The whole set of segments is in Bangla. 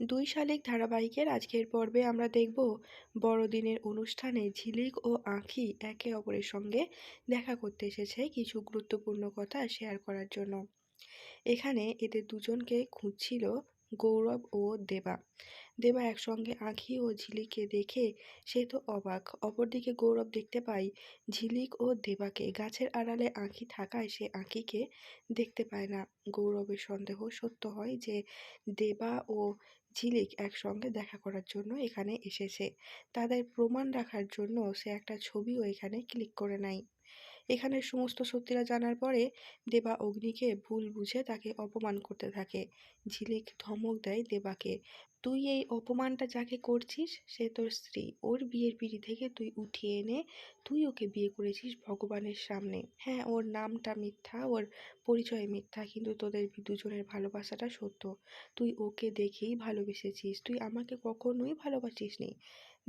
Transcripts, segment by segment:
দুই শালিক ধারাবাহিকের আজকের পর্বে আমরা দেখব বড়দিনের অনুষ্ঠানে ঝিলিক ও আঁখি একে অপরের সঙ্গে দেখা করতে এসেছে কিছু গুরুত্বপূর্ণ কথা শেয়ার করার জন্য। এখানে এদের দুজনকে খুঁজছিল গৌরব ও দেবা। দেবা একসঙ্গে আঁখি ও ঝিলিককে দেখে সে তো অবাক। অপরদিকে গৌরব দেখতে পাই, ঝিলিক ও দেবাকে গাছের আড়ালে আঁখি থাকায় সে আঁখিকে দেখতে পায় না। গৌরবের সন্দেহ সত্য হয় যে দেবা ও ঝিলিক একসঙ্গে দেখা করার জন্য এখানে এসেছে। তাদের প্রমাণ রাখার জন্য সে একটা ছবিও এখানে ক্লিক করে নেয় এখানে সমস্ত সত্যিরা জানার পরে দেবা অগ্নিকে ভুল বুঝে তাকে অপমান করতে থাকে। ঝিলিক ধমক দেয় দেবাকে, তুই এই অপমানটা যাকে করছিস, সে তোর স্ত্রী। ওর বিয়ের পিড়ি থেকে তুই উঠিয়ে এনে, তুই ওকে বিয়ে করেছিস ভগবানের সামনে। হ্যাঁ ওর নামটা মিথ্যা, ওর পরিচয় মিথ্যা, কিন্তু তোদের দুজনের ভালোবাসাটা সত্য। তুই ওকে দেখেই ভালোবেসেছিস। তুই আমাকে কখনোই ভালোবাসিস নি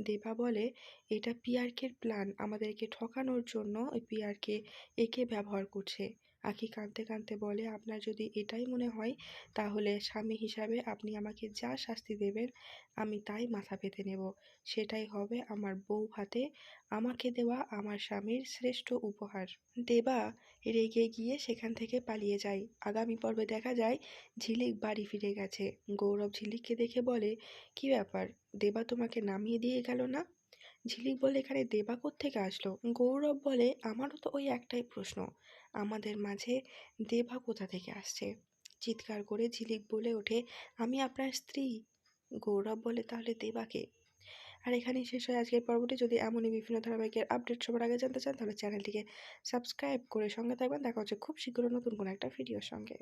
দেবা বলে এটা পিয়ারকের প্ল্যান আমাদেরকে ঠকানোর জন্য ওই পিয়ারকে একে ব্যবহার করছে। আখি কাঁদতে কাঁদতে বলে, আপনার যদি এটাই মনে হয়, তাহলে স্বামী হিসাবে আপনি আমাকে যা শাস্তি দেবেন, আমি তাই মাথা পেতে নেব। সেটাই হবে আমার বউ হাতে। আমাকে দেওয়া আমার স্বামীর শ্রেষ্ঠ উপহার। দেবা রেগে গিয়ে সেখান থেকে পালিয়ে যায়। আগামী পর্বে দেখা যায়, ঝিলিক বাড়ি ফিরে গেছে। গৌরব ঝিলিককে দেখে বলে, কি ব্যাপার? দেবা তোমাকে নামিয়ে দিয়ে গেল না? ঝিলিক বলে এখানে দেবা থেকে আসলো? গৌরব বলে, আমারও তো ওই একটাই প্রশ্ন। আমাদের মাঝে দেবা কোথা থেকে আসছে? চিৎকার করে ঝিলিক বলে ওঠে, আমি আপনার স্ত্রী। গৌরব বলে, তাহলে দেবাকে আর এখানেই শেষ হয় আজকের পর্বটি। যদি এমনই বিভিন্ন ধারাবাহিকের আপডেট সবার আগে জানতে চান, তাহলে চ্যানেলটিকে সাবস্ক্রাইব করে সঙ্গে থাকবেন। দেখা হচ্ছে খুব শীঘ্র নতুন কোনো একটা ভিডিওর সঙ্গে।